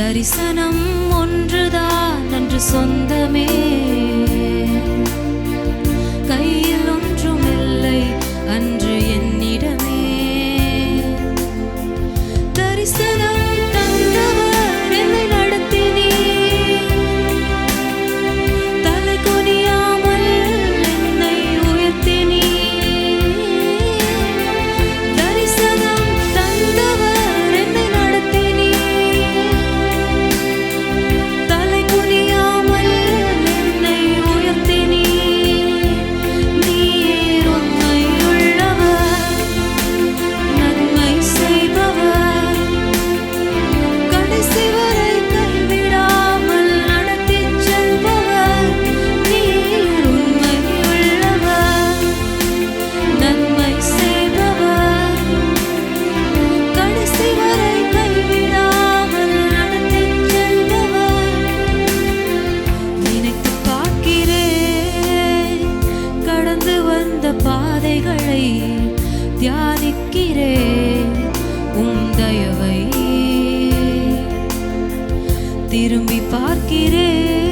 தரிசனம் ஒன்றுதான் நன்று சொந்தமே. தியானிக்கிறேன் உம் தயவை திரும்பி பார்க்கிறேன்